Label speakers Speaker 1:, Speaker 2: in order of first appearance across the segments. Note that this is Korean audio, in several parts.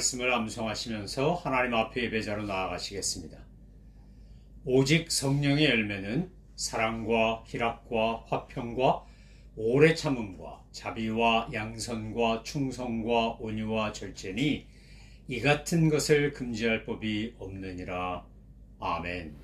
Speaker 1: 함께 6월의 말씀을 암송하시면서 하나님 앞에 예배자로 나아가시겠습니다. 오직 성령의 열매는 사랑과 희락과 화평과 오래 참음과 자비와 양선과 충성과 온유와 절제니 이 같은 것을 금지할 법이 없느니라. 아멘.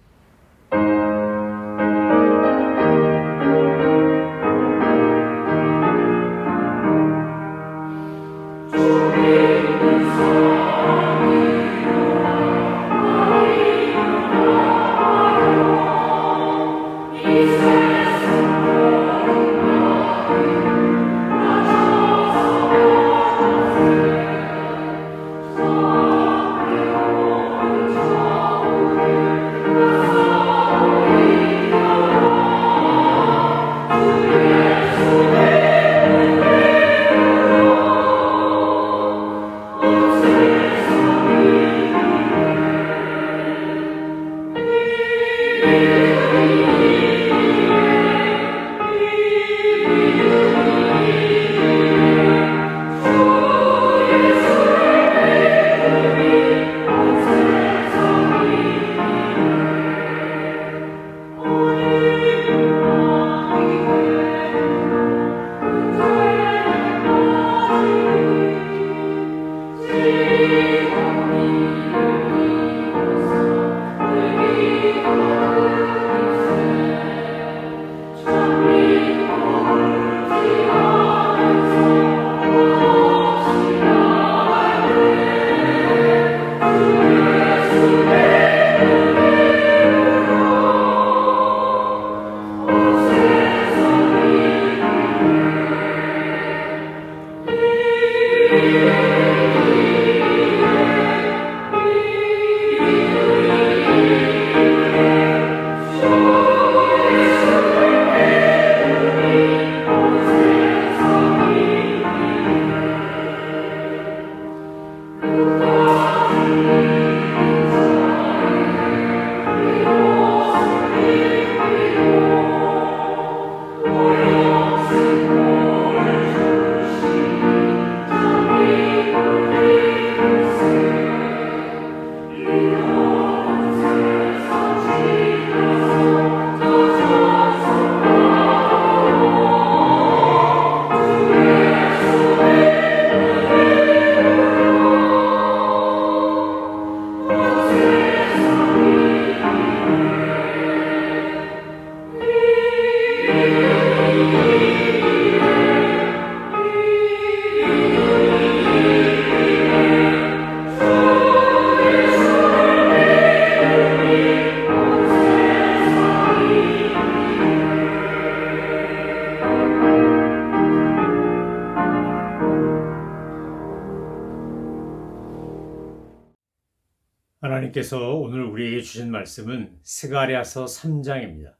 Speaker 1: 우리에게 주신 말씀은 스가랴서 3장입니다.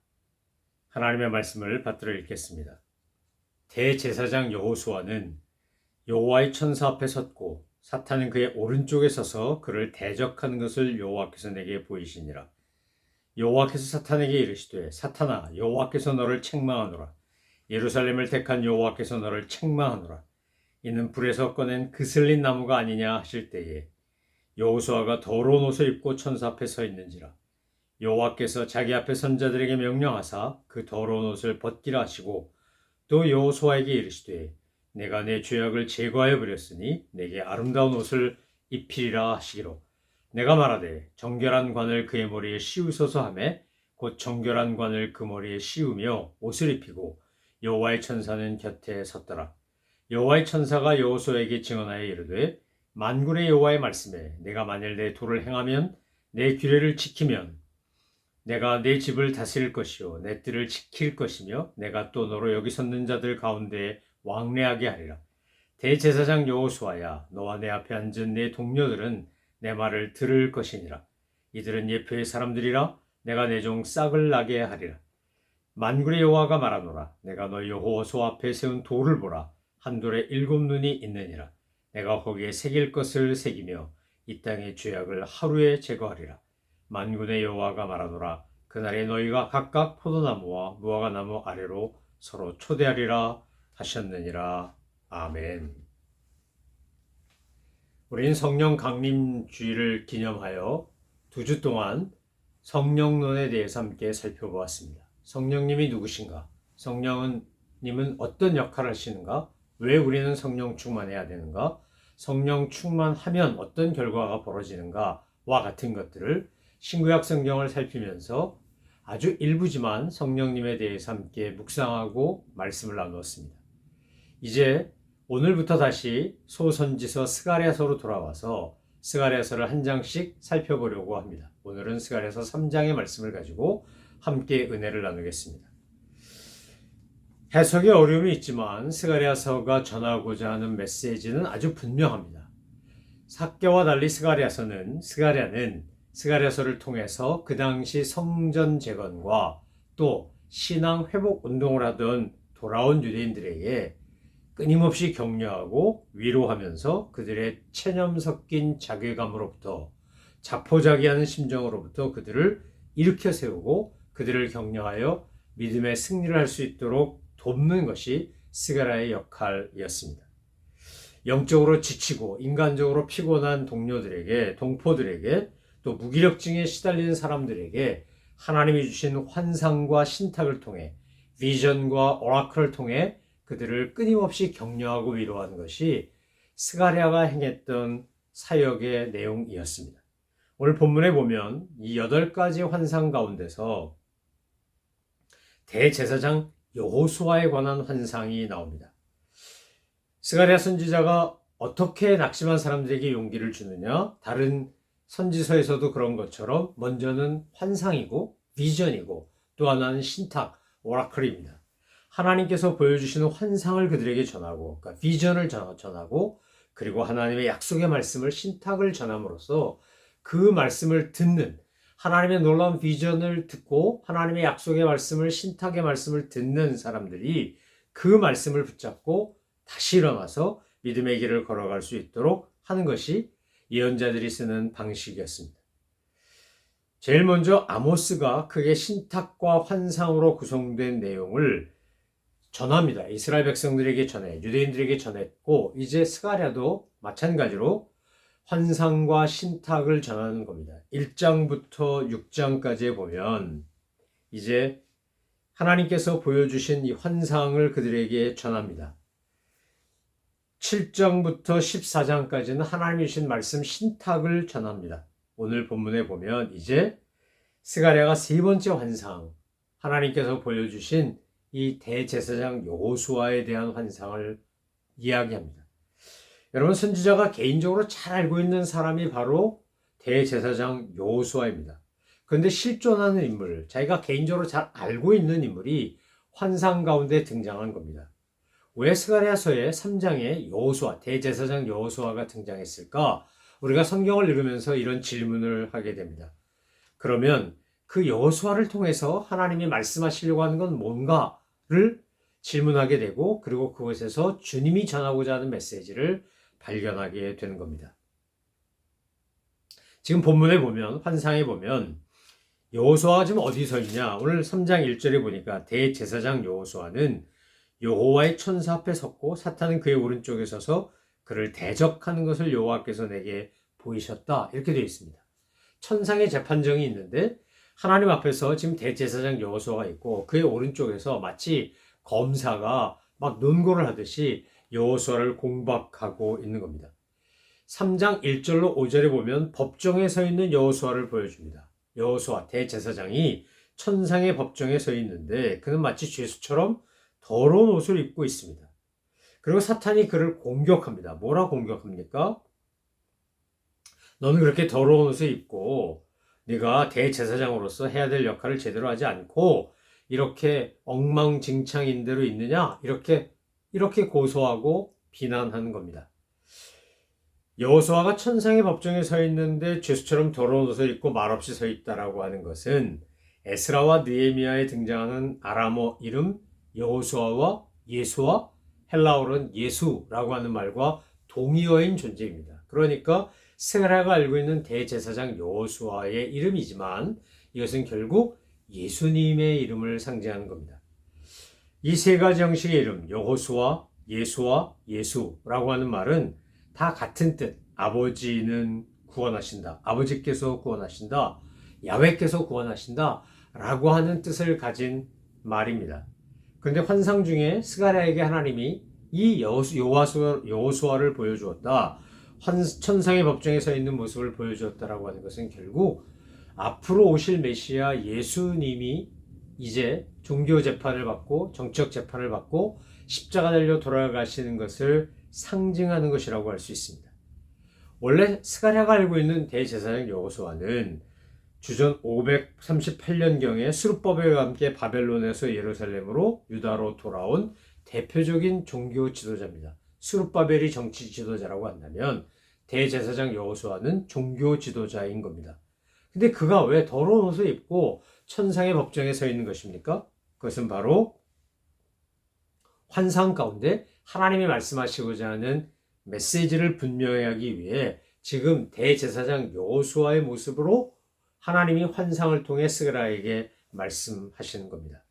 Speaker 1: 하나님의 말씀을 받들어 읽겠습니다. 대제사장 여호수아는 여호와의 천사 앞에 섰고 사탄은 그의 오른쪽에 서서 그를 대적하는 것을 여호와께서 내게 보이시니라. 여호와께서 사탄에게 이르시되 사탄아 여호와께서 너를 책망하노라. 예루살렘을 택한 여호와께서 너를 책망하노라. 이는 불에서 꺼낸 그슬린 나무가 아니냐 하실 때에 여호수아가 더러운 옷을 입고 천사 앞에 서 있는지라. 여호와께서 자기 앞에 선자들에게 명령하사 그 더러운 옷을 벗기라 하시고 또 여호수아에게 이르시되 내가 내 죄악을 제거하여 버렸으니 내게 아름다운 옷을 입히리라 하시기로. 내가 말하되 정결한 관을 그의 머리에 씌우소서 하매 곧 정결한 관을 그 머리에 씌우며 옷을 입히고 여호와의 천사는 곁에 섰더라. 여호와의 천사가 여호수아에게 증언하여 이르되 만군의 여호와의 말씀에 내가 만일 내 도를 행하면 내 규례를 지키면 내가 내 집을 다스릴 것이요 내 뜰을 지킬 것이며 내가 또 너로 여기 섰는 자들 가운데 왕래하게 하리라. 대제사장 여호수아야 너와 내 앞에 앉은 내 동료들은 내 말을 들을 것이니라. 이들은 예표의 사람들이라 내가 내 종 싹을 나게 하리라. 만군의 여호와가 말하노라. 내가 너 여호수 앞에 세운 돌을 보라. 한 돌에 일곱 눈이 있느니라 내가 거기에 새길 것을 새기며 이 땅의 죄악을 하루에 제거하리라. 만군의 여호와가 말하노라. 그날에 너희가 각각 포도나무와 무화과나무 아래로 서로 초대하리라 하셨느니라. 아멘. 우리는 성령 강림주의를 기념하여 두 주 동안 성령론에 대해서 함께 살펴보았습니다. 성령님이 누구신가? 성령님은 어떤 역할을 하시는가? 왜 우리는 성령 충만해야 되는가? 성령 충만하면 어떤 결과가 벌어지는가와 같은 것들을 신구약 성경을 살피면서 아주 일부지만 성령님에 대해서 함께 묵상하고 말씀을 나누었습니다. 이제 오늘부터 다시 소선지서 스가랴서로 돌아와서 스가랴서를 한 장씩 살펴보려고 합니다. 오늘은 스가랴서 3장의 말씀을 가지고 함께 은혜를 나누겠습니다. 해석에 어려움이 있지만 스가랴서가 전하고자 하는 메시지는 아주 분명합니다. 사개와 달리 스가랴서는 스가랴는 스가랴서를 통해서 그 당시 성전 재건과 또 신앙 회복 운동을 하던 돌아온 유대인들에게 끊임없이 격려하고 위로하면서 그들의 체념 섞인 자괴감으로부터 자포자기하는 심정으로부터 그들을 일으켜 세우고 그들을 격려하여 믿음의 승리를 할 수 있도록 돕는 것이 스가라의 역할이었습니다. 영적으로 지치고 인간적으로 피곤한 동료들에게, 동포들에게 또 무기력증에 시달리는 사람들에게 하나님이 주신 환상과 신탁을 통해 비전과 오라클을 통해 그들을 끊임없이 격려하고 위로하는 것이 스가랴가 행했던 사역의 내용이었습니다. 오늘 본문에 보면 이 여덟 가지 환상 가운데서 대제사장 여호수아에 관한 환상이 나옵니다. 스가랴 선지자가 어떻게 낙심한 사람들에게 용기를 주느냐? 다른 선지서에서도 그런 것처럼 먼저는 환상이고 비전이고 또 하나는 신탁, 오라클입니다. 하나님께서 보여주시는 환상을 그들에게 전하고, 그러니까 비전을 전하고, 그리고 하나님의 약속의 말씀을 신탁을 전함으로써 그 말씀을 듣는 하나님의 놀라운 비전을 듣고 하나님의 약속의 말씀을 신탁의 말씀을 듣는 사람들이 그 말씀을 붙잡고 다시 일어나서 믿음의 길을 걸어갈 수 있도록 하는 것이 예언자들이 쓰는 방식이었습니다. 제일 먼저 아모스가 크게 신탁과 환상으로 구성된 내용을 전합니다. 이스라엘 백성들에게 전해, 유대인들에게 전했고, 이제 스가랴도 마찬가지로 환상과 신탁을 전하는 겁니다. 1장부터 6장까지 보면 이제 하나님께서 보여주신 이 환상을 그들에게 전합니다. 7장부터 14장까지는 하나님이 주신 말씀 신탁을 전합니다. 오늘 본문에 보면 이제 스가랴가 세 번째 환상, 하나님께서 보여주신 이 대제사장 여호수아에 대한 환상을 이야기합니다. 여러분 선지자가 개인적으로 잘 알고 있는 사람이 바로 대제사장 여호수아입니다. 그런데 실존하는 인물, 자기가 개인적으로 잘 알고 있는 인물이 환상 가운데 등장한 겁니다. 왜 스가랴서의 3장에 여호수아, 대제사장 여호수아가 등장했을까? 우리가 성경을 읽으면서 이런 질문을 하게 됩니다. 그러면 그 여호수아를 통해서 하나님이 말씀하시려고 하는 건 뭔가를 질문하게 되고 그리고 그것에서 주님이 전하고자 하는 메시지를 발견하게 되는 겁니다. 지금 본문에 보면 환상에 보면 여호수아가 지금 어디 서 있냐? 오늘 3장 1절에 보니까 대제사장 여호수아는 여호와의 천사 앞에 섰고 사탄은 그의 오른쪽에 서서 그를 대적하는 것을 여호와께서 내게 보이셨다. 이렇게 되어 있습니다. 천상의 재판정이 있는데 하나님 앞에서 지금 대제사장 여호수아가 있고 그의 오른쪽에서 마치 검사가 막 논고를 하듯이 여호수아를 공박하고 있는 겁니다. 3장 1절로 5절에 보면 법정에 서 있는 여호수아를 보여줍니다. 여호수아 대제사장이 천상의 법정에 서 있는데 그는 마치 죄수처럼 더러운 옷을 입고 있습니다. 그리고 사탄이 그를 공격합니다. 뭐라 공격합니까? 너는 그렇게 더러운 옷을 입고 네가 대제사장으로서 해야 될 역할을 제대로 하지 않고 이렇게 엉망진창인 대로 있느냐? 이렇게 이렇게 고소하고 비난하는 겁니다. 여호수아가 천상의 법정에 서 있는데 죄수처럼 더러운 옷을 입고 말없이 서 있다라고 하는 것은 에스라와 느헤미야에 등장하는 아람어 이름 여호수아와 예수와 헬라어로는 예수라고 하는 말과 동의어인 존재입니다. 그러니까 스가랴가 알고 있는 대제사장 여호수아의 이름이지만 이것은 결국 예수님의 이름을 상징하는 겁니다. 이 세 가지 형식의 이름 여호수아, 예수와 예수라고 하는 말은 다 같은 뜻, 아버지는 구원하신다. 아버지께서 구원하신다. 야훼께서 구원하신다. 라고 하는 뜻을 가진 말입니다. 그런데 환상 중에 스가랴에게 하나님이 이 여호수, 여호와수, 여호수아를 보여주었다. 환, 천상의 법정에 서 있는 모습을 보여주었다라고 하는 것은 결국 앞으로 오실 메시아 예수님이 이제 종교 재판을 받고 정치적 재판을 받고 십자가 달려 돌아가시는 것을 상징하는 것이라고 할 수 있습니다. 원래 스가랴가 알고 있는 대제사장 여호수아는 주전 538년경에 수르법에 함께 바벨론에서 예루살렘으로 유다로 돌아온 대표적인 종교 지도자입니다. 수르바벨이 정치 지도자라고 한다면 대제사장 여호수아는 종교 지도자인 겁니다. 근데 그가 왜 더러운 옷을 입고 천상의 법정에 서 있는 것입니까? 그것은 바로 환상 가운데 하나님이 말씀하시고자 하는 메시지를 분명히 하기 위해 지금 대제사장 여호수아의 모습으로 하나님이 환상을 통해 스가라에게 말씀하시는 겁니다.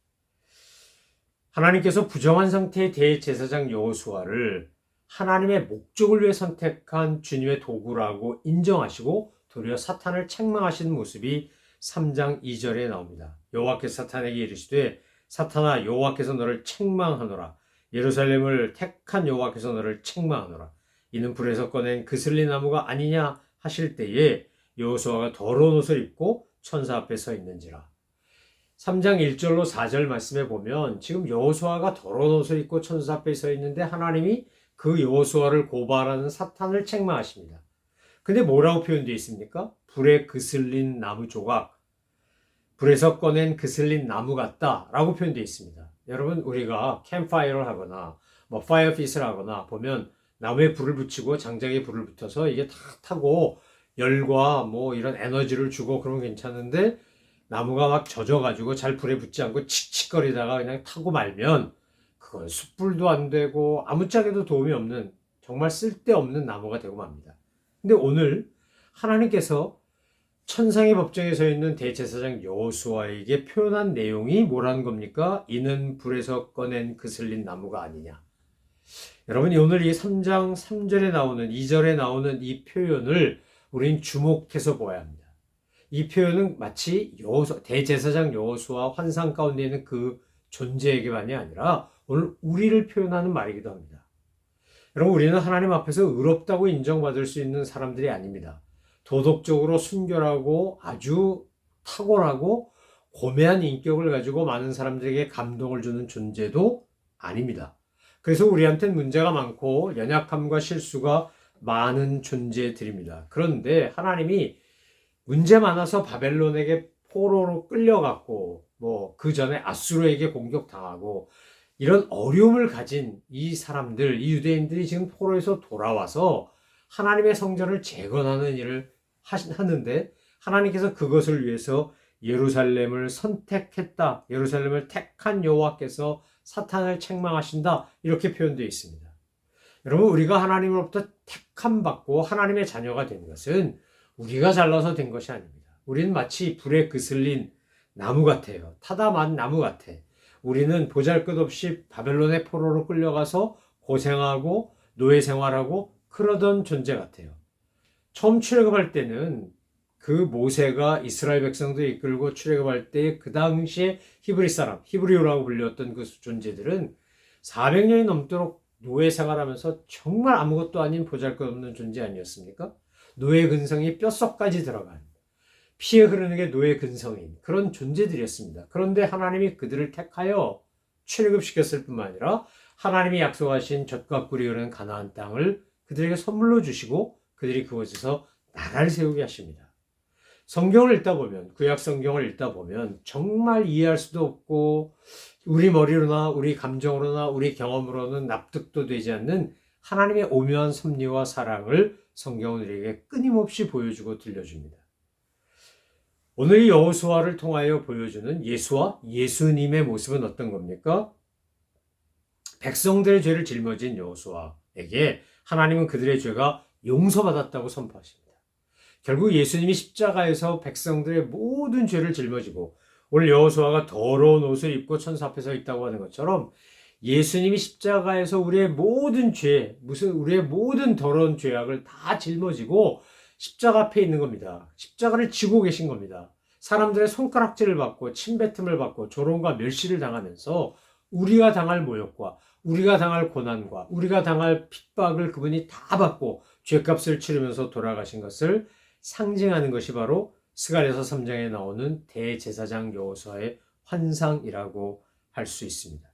Speaker 1: 하나님께서 부정한 상태의 대제사장 여호수아를 하나님의 목적을 위해 선택한 주님의 도구라고 인정하시고 도리어 사탄을 책망하시는 모습이 3장 2절에 나옵니다. 여호와께서 사탄에게 이르시되 사탄아 여호와께서 너를 책망하노라 예루살렘을 택한 여호와께서 너를 책망하노라 이는 불에서 꺼낸 그슬리 나무가 아니냐 하실 때에 여호수아가 더러운 옷을 입고 천사 앞에 서 있는지라 3장 1절로 4절 말씀에 보면 지금 여호수아가 더러운 옷을 입고 천사 앞에 서 있는데 하나님이 그 여호수아를 고발하는 사탄을 책망하십니다. 근데 뭐라고 표현되어 있습니까? 불에 그슬린 나무 조각, 불에서 꺼낸 그슬린 나무 같다라고 표현되어 있습니다. 여러분 우리가 캠파이어를 하거나 뭐 파이어핏을 하거나 보면 나무에 불을 붙이고 장작에 불을 붙여서 이게 다 타고 열과 뭐 이런 에너지를 주고 그러면 괜찮은데 나무가 막 젖어가지고 잘 불에 붙지 않고 칙칙거리다가 그냥 타고 말면 그건 숯불도 안 되고 아무짝에도 도움이 없는 정말 쓸데없는 나무가 되고 맙니다. 근데 오늘 하나님께서 천상의 법정에 서 있는 대제사장 여호수아에게 표현한 내용이 뭐라는 겁니까? 이는 불에서 꺼낸 그슬린 나무가 아니냐. 여러분 오늘 이 3장 3절에 나오는 2절에 나오는 이 표현을 우린 주목해서 보아야 합니다. 이 표현은 마치 여호수 대제사장 여호수아 환상 가운데 있는 그 존재에게만이 아니라 오늘 우리를 표현하는 말이기도 합니다. 여러분 우리는 하나님 앞에서 의롭다고 인정받을 수 있는 사람들이 아닙니다. 도덕적으로 순결하고 아주 탁월하고 고매한 인격을 가지고 많은 사람들에게 감동을 주는 존재도 아닙니다. 그래서 우리한테는 문제가 많고 연약함과 실수가 많은 존재들입니다. 그런데 하나님이 문제 많아서 바벨론에게 포로로 끌려갔고 뭐 그 전에 아수르에게 공격당하고 이런 어려움을 가진 이 사람들, 이 유대인들이 지금 포로에서 돌아와서 하나님의 성전을 재건하는 일을 하는데 하나님께서 그것을 위해서 예루살렘을 선택했다. 예루살렘을 택한 여호와께서 사탄을 책망하신다. 이렇게 표현되어 있습니다. 여러분 우리가 하나님으로부터 택함 받고 하나님의 자녀가 된 것은 우리가 잘나서 된 것이 아닙니다. 우리는 마치 불에 그슬린 나무 같아요. 타다만 나무 같아. 우리는 보잘것없이 바벨론의 포로로 끌려가서 고생하고 노예 생활하고 그러던 존재 같아요. 처음 출애굽할 때는 그 모세가 이스라엘 백성들 이끌고 출애굽할 때 그 당시에 히브리 사람, 히브리오라고 불렸던 그 존재들은 400년이 넘도록 노예 생활하면서 정말 아무것도 아닌 보잘것없는 존재 아니었습니까? 노예 근성이 뼛속까지 들어간 피에 흐르는 게 노예 근성인 그런 존재들이었습니다. 그런데 하나님이 그들을 택하여 출애굽시켰을 뿐만 아니라 하나님이 약속하신 젖과 꿀이 흐르는 가나안 땅을 그들에게 선물로 주시고 그들이 그곳에서 나라를 세우게 하십니다. 성경을 읽다 보면 구약 성경을 읽다 보면 정말 이해할 수도 없고 우리 머리로나 우리 감정으로나 우리 경험으로는 납득도 되지 않는 하나님의 오묘한 섭리와 사랑을 성경은 우리에게 끊임없이 보여주고 들려줍니다. 오늘 이 여호수아를 통하여 보여주는 예수와 예수님의 모습은 어떤 겁니까? 백성들의 죄를 짊어진 여호수아에게 하나님은 그들의 죄가 용서받았다고 선포하십니다. 결국 예수님이 십자가에서 백성들의 모든 죄를 짊어지고 오늘 여호수아가 더러운 옷을 입고 천사 앞에 서 있다고 하는 것처럼 예수님이 십자가에서 우리의 모든 죄, 무슨 우리의 모든 더러운 죄악을 다 짊어지고 십자가 앞에 있는 겁니다. 십자가를 지고 계신 겁니다. 사람들의 손가락질을 받고 침뱉음을 받고 조롱과 멸시를 당하면서 우리가 당할 모욕과 우리가 당할 고난과 우리가 당할 핍박을 그분이 다 받고 죄값을 치르면서 돌아가신 것을 상징하는 것이 바로 스가랴서 3장에 나오는 대제사장 여호수아의 환상이라고 할 수 있습니다.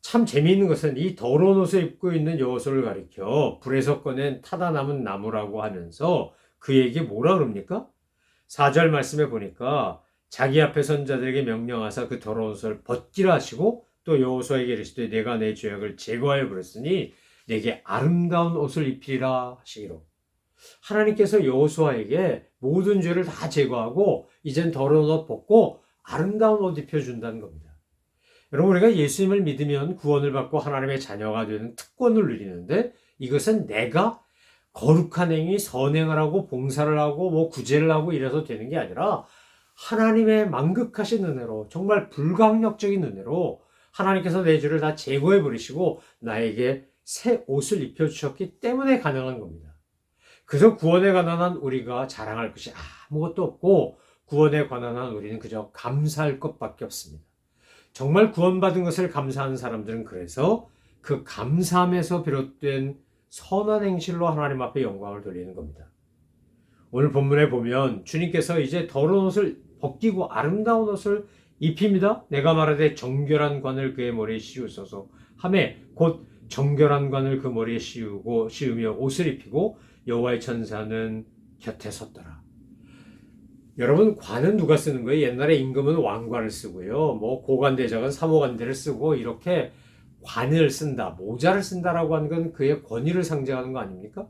Speaker 1: 참 재미있는 것은 이 더러운 옷을 입고 있는 여호수를 가리켜 불에서 꺼낸 타다 남은 나무라고 하면서 그에게 뭐라 그럽니까? 4절 말씀에 보니까 자기 앞에 선 자들에게 명령하사 그 더러운 옷을 벗기라 하시고 또 여호수아에게 이르시되 내가 내 죄악을 제거하여 버렸으니 내게 아름다운 옷을 입히리라 하시기로 하나님께서 여호수아에게 모든 죄를 다 제거하고 이젠 더러운 옷 벗고 아름다운 옷 입혀준다는 겁니다. 여러분 우리가 예수님을 믿으면 구원을 받고 하나님의 자녀가 되는 특권을 누리는데 이것은 내가 거룩한 행위, 선행을 하고 봉사를 하고 뭐 구제를 하고 이래서 되는 게 아니라 하나님의 만극하신 은혜로 정말 불강력적인 은혜로 하나님께서 내 죄를 다 제거해 버리시고 나에게 새 옷을 입혀 주셨기 때문에 가능한 겁니다. 그래서 구원에 관한 한 우리가 자랑할 것이 아무것도 없고 구원에 관한 한 우리는 그저 감사할 것밖에 없습니다. 정말 구원받은 것을 감사하는 사람들은 그래서 그 감사함에서 비롯된 선한 행실로 하나님 앞에 영광을 돌리는 겁니다. 오늘 본문에 보면 주님께서 이제 더러운 옷을 벗기고 아름다운 옷을 입힙니다. 내가 말하되 정결한 관을 그의 머리에 씌우소서 함에 곧 정결한 관을 그 머리에 씌우고 씌우며 옷을 입히고 여호와의 천사는 곁에 섰더라. 여러분 관은 누가 쓰는 거예요? 옛날에 임금은 왕관을 쓰고요. 뭐 고관대장은 사모관대를 쓰고 이렇게 관을 쓴다, 모자를 쓴다라고 하는 건 그의 권위를 상징하는 거 아닙니까?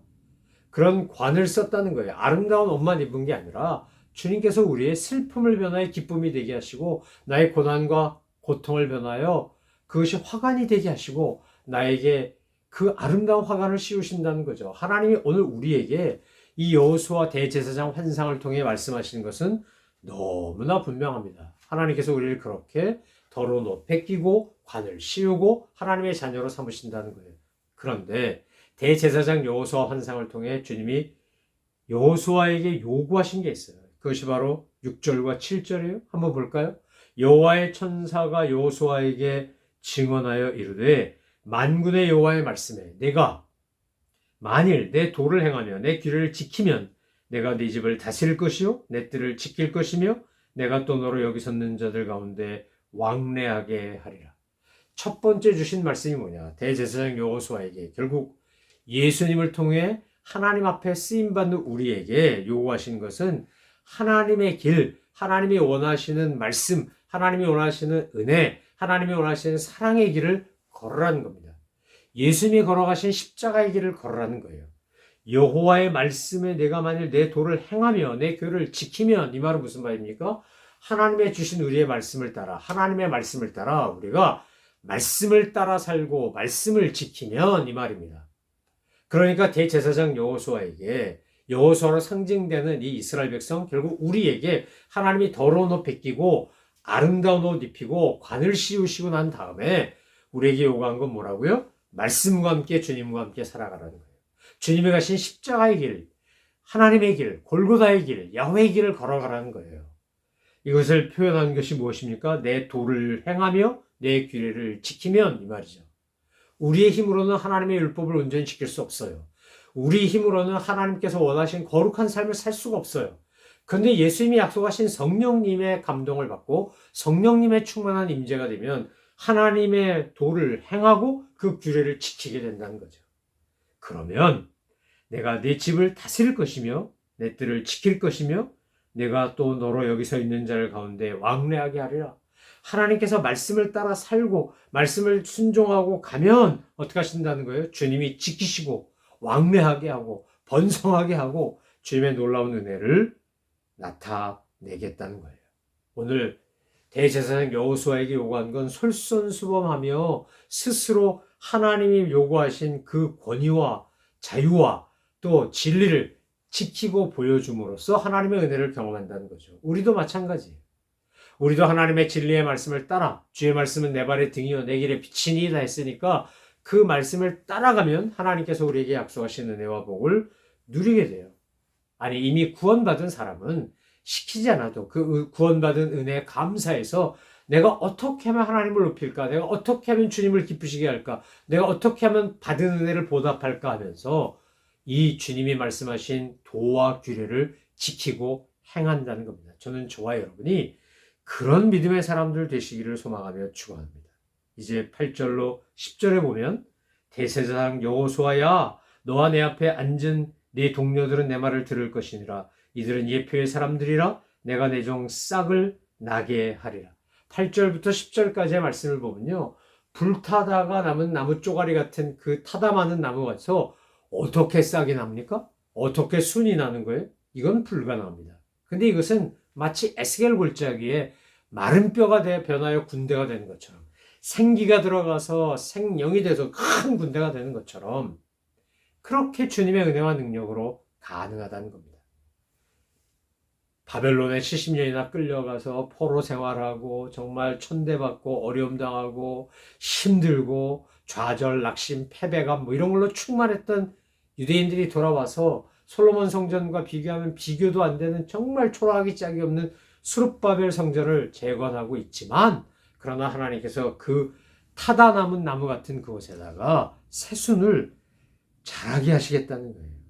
Speaker 1: 그런 관을 썼다는 거예요. 아름다운 옷만 입은 게 아니라 주님께서 우리의 슬픔을 변화해 기쁨이 되게 하시고 나의 고난과 고통을 변하여 그것이 화관이 되게 하시고 나에게 그 아름다운 화관을 씌우신다는 거죠. 하나님이 오늘 우리에게 이 여호수아 대제사장 환상을 통해 말씀하시는 것은 너무나 분명합니다. 하나님께서 우리를 그렇게 더러운 옷 벗기고 관을 씌우고 하나님의 자녀로 삼으신다는 거예요. 그런데 대제사장 여호수아 환상을 통해 주님이 여호수아에게 요구하신 게 있어요. 그것이 바로 6절과 7절이에요. 한번 볼까요? 여호와의 천사가 여호수아에게 증언하여 이르되 만군의 여호와의 말씀에 내가 만일 내 도를 행하며 내 길을 지키면 내가 네 집을 다스릴 것이요 내 뜰을 지킬 것이며 내가 또 너로 여기 섰는 자들 가운데 왕래하게 하리라. 첫 번째 주신 말씀이 뭐냐? 대제사장 여호수아에게 결국 예수님을 통해 하나님 앞에 쓰임 받는 우리에게 요구하신 것은 하나님의 길, 하나님이 원하시는 말씀, 하나님이 원하시는 은혜, 하나님이 원하시는 사랑의 길을 걸으라는 겁니다. 예수님이 걸어가신 십자가의 길을 걸으라는 거예요. 여호와의 말씀에 내가 만일 내 도를 행하며 내 교를 지키면 이 말은 무슨 말입니까? 하나님의 주신 우리의 말씀을 따라 하나님의 말씀을 따라 우리가 말씀을 따라 살고 말씀을 지키면 이 말입니다. 그러니까 대제사장 여호수아에게 여호수아로 상징되는 이 이스라엘 백성 결국 우리에게 하나님이 더러운 옷 벗기고 아름다운 옷 입히고 관을 씌우시고 난 다음에 우리에게 요구한 건 뭐라고요? 말씀과 함께 주님과 함께 살아가라는 거예요. 주님이 가신 십자가의 길, 하나님의 길, 골고다의 길, 야훼의 길을 걸어가라는 거예요. 이것을 표현하는 것이 무엇입니까? 내 도를 행하며 내 규례를 지키면 이 말이죠. 우리의 힘으로는 하나님의 율법을 온전히 지킬 수 없어요. 우리 힘으로는 하나님께서 원하신 거룩한 삶을 살 수가 없어요. 그런데 예수님이 약속하신 성령님의 감동을 받고 성령님의 충만한 임재가 되면 하나님의 도를 행하고 그 규례를 지키게 된다는 거죠. 그러면 내가 내 집을 다스릴 것이며 내 뜰을 지킬 것이며 내가 또 너로 여기 서 있는 자를 가운데 왕래하게 하리라. 하나님께서 말씀을 따라 살고 말씀을 순종하고 가면 어떻게 하신다는 거예요? 주님이 지키시고 왕래하게 하고 번성하게 하고 주님의 놀라운 은혜를 나타내겠다는 거예요. 오늘 대제사장 여호수아에게 요구한 건 솔선수범하며 스스로 하나님이 요구하신 그 권위와 자유와 또 진리를 지키고 보여줌으로써 하나님의 은혜를 경험한다는 거죠. 우리도 마찬가지예요. 우리도 하나님의 진리의 말씀을 따라 주의 말씀은 내 발의 등이요 내 길의 빛이니이다 했으니까 그 말씀을 따라가면 하나님께서 우리에게 약속하신 은혜와 복을 누리게 돼요. 아니 이미 구원받은 사람은 시키지 않아도 그 구원받은 은혜에 감사해서 내가 어떻게 하면 하나님을 높일까? 내가 어떻게 하면 주님을 기쁘시게 할까? 내가 어떻게 하면 받은 은혜를 보답할까 하면서 이 주님이 말씀하신 도와 규례를 지키고 행한다는 겁니다. 저는 저와 여러분이 그런 믿음의 사람들 되시기를 소망하며 축원합니다. 이제 8절로 10절에 보면 대세상 여호수아야 너와 내 앞에 앉은 네 동료들은 내 말을 들을 것이니라 이들은 예표의 사람들이라 내가 내 종 싹을 나게 하리라. 8절부터 10절까지의 말씀을 보면요. 불타다가 남은 나무 쪼가리 같은 그 타다 많은 나무가서 어떻게 싹이 납니까? 어떻게 순이 나는 거예요? 이건 불가능합니다. 근데 이것은 마치 에스겔 골짜기에 마른 뼈가 돼 변하여 군대가 되는 것처럼 생기가 들어가서 생명이 돼서 큰 군대가 되는 것처럼 그렇게 주님의 은혜와 능력으로 가능하다는 겁니다. 바벨론에 70년이나 끌려가서 포로 생활하고 정말 천대받고 어려움 당하고 힘들고 좌절, 낙심, 패배감 뭐 이런 걸로 충만했던 유대인들이 돌아와서 솔로몬 성전과 비교하면 비교도 안 되는 정말 초라하기 짝이 없는 수룹바벨 성전을 재건하고 있지만 그러나 하나님께서 그 타다 남은 나무 같은 그곳에다가 새순을 자라게 하시겠다는 거예요.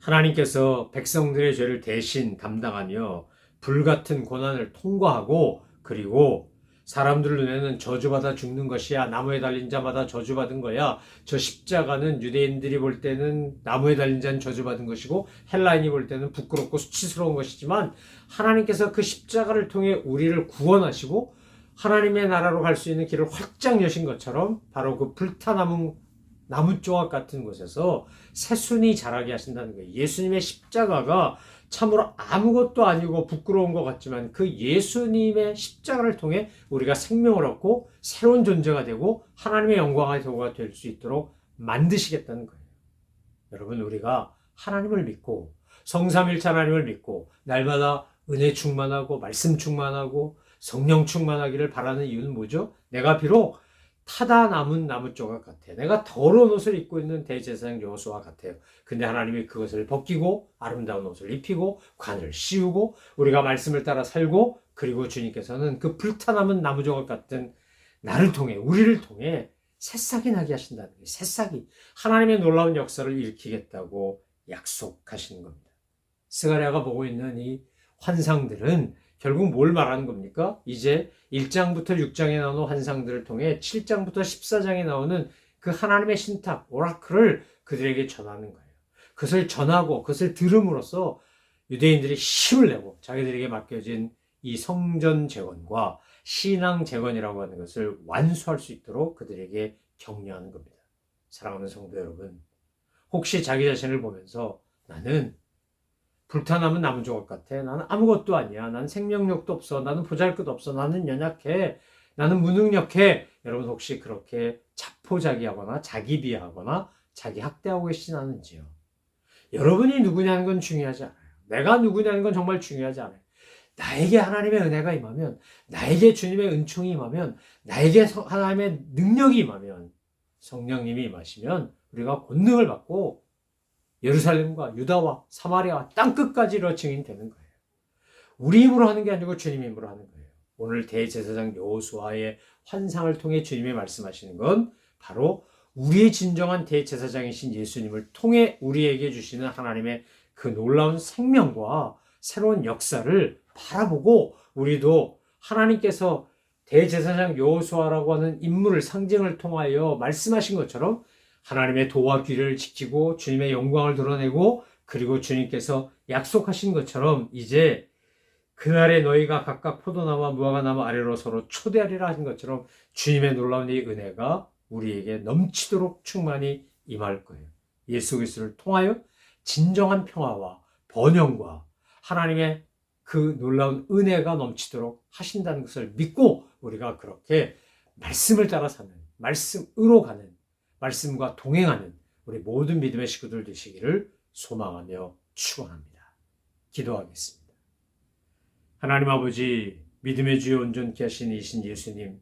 Speaker 1: 하나님께서 백성들의 죄를 대신 담당하며 불같은 고난을 통과하고 그리고 사람들 눈에는 저주받아 죽는 것이야. 나무에 달린 자마다 저주받은 거야. 저 십자가는 유대인들이 볼 때는 나무에 달린 자는 저주받은 것이고 헬라인이 볼 때는 부끄럽고 수치스러운 것이지만 하나님께서 그 십자가를 통해 우리를 구원하시고 하나님의 나라로 갈 수 있는 길을 확장 여신 것처럼 바로 그 불타남은 나무 조각 같은 곳에서 새순이 자라게 하신다는 거예요. 예수님의 십자가가 참으로 아무것도 아니고 부끄러운 것 같지만 그 예수님의 십자가를 통해 우리가 생명을 얻고 새로운 존재가 되고 하나님의 영광의 도가 될 수 있도록 만드시겠다는 거예요. 여러분 우리가 하나님을 믿고 성삼일체 하나님을 믿고 날마다 은혜 충만하고 말씀 충만하고 성령 충만하기를 바라는 이유는 뭐죠? 내가 비록 타다 남은 나무 조각 같아. 내가 더러운 옷을 입고 있는 대제사장 여호수아 같아요. 근데 하나님이 그것을 벗기고 아름다운 옷을 입히고 관을 씌우고 우리가 말씀을 따라 살고 그리고 주님께서는 그 불타남은 나무 조각 같은 나를 통해 우리를 통해 새싹이 나게 하신다는 거예요. 새싹이 하나님의 놀라운 역사를 일으키겠다고 약속하시는 겁니다. 스가랴가 보고 있는 이 환상들은 결국 뭘 말하는 겁니까? 이제 1장부터 6장에 나오는 환상들을 통해 7장부터 14장에 나오는 그 하나님의 신탁, 오라클을 그들에게 전하는 거예요. 그것을 전하고 그것을 들음으로써 유대인들이 힘을 내고 자기들에게 맡겨진 이 성전 재건과 신앙 재건이라고 하는 것을 완수할 수 있도록 그들에게 격려하는 겁니다. 사랑하는 성도 여러분, 혹시 자기 자신을 보면서 나는 불타남은 나무 조각 같아. 나는 아무것도 아니야. 나는 생명력도 없어. 나는 보잘것 없어. 나는 연약해. 나는 무능력해. 여러분 혹시 그렇게 자포자기하거나 자기 비하하거나 자기 학대하고 계시진 않은지요? 여러분이 누구냐는 건 중요하지 않아요. 내가 누구냐는 건 정말 중요하지 않아요. 나에게 하나님의 은혜가 임하면, 나에게 주님의 은총이 임하면, 나에게 하나님의 능력이 임하면, 성령님이 임하시면 우리가 권능을 받고 예루살렘과 유다와 사마리아 땅끝까지 로 증인되는 거예요. 우리 힘으로 하는 게 아니고 주님 힘으로 하는 거예요. 오늘 대제사장 여호수아의 환상을 통해 주님이 말씀하시는 건 바로 우리의 진정한 대제사장이신 예수님을 통해 우리에게 주시는 하나님의 그 놀라운 생명과 새로운 역사를 바라보고 우리도 하나님께서 대제사장 여호수아라고 하는 인물을 상징을 통하여 말씀하신 것처럼 하나님의 도와 귀를 지키고 주님의 영광을 드러내고 그리고 주님께서 약속하신 것처럼 이제 그날에 너희가 각각 포도나무와 무화과나무 아래로 서로 초대하리라 하신 것처럼 주님의 놀라운 이 은혜가 우리에게 넘치도록 충만히 임할 거예요. 예수 그리스도를 통하여 진정한 평화와 번영과 하나님의 그 놀라운 은혜가 넘치도록 하신다는 것을 믿고 우리가 그렇게 말씀을 따라 사는 말씀으로 가는 말씀과 동행하는 우리 모든 믿음의 식구들 되시기를 소망하며 축원합니다. 기도하겠습니다. 하나님 아버지, 믿음의 주여 온전케 하신 이신 예수님,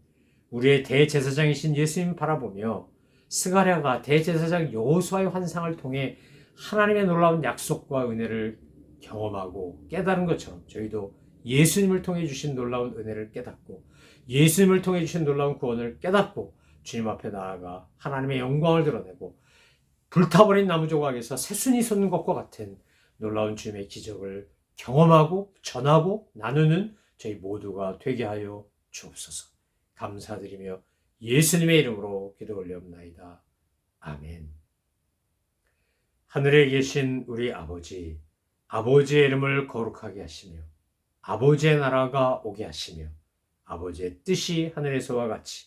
Speaker 1: 우리의 대제사장이신 예수님 바라보며 스가랴가 대제사장 여호수아의 환상을 통해 하나님의 놀라운 약속과 은혜를 경험하고 깨달은 것처럼 저희도 예수님을 통해 주신 놀라운 은혜를 깨닫고 예수님을 통해 주신 놀라운 구원을 깨닫고 주님 앞에 나아가 하나님의 영광을 드러내고 불타버린 나무 조각에서 새순이 솟는 것과 같은 놀라운 주님의 기적을 경험하고 전하고 나누는 저희 모두가 되게 하여 주옵소서. 감사드리며 예수님의 이름으로 기도 올려옵나이다. 아멘. 하늘에 계신 우리 아버지, 아버지의 이름을 거룩하게 하시며, 아버지의 나라가 오게 하시며, 아버지의 뜻이 하늘에서와 같이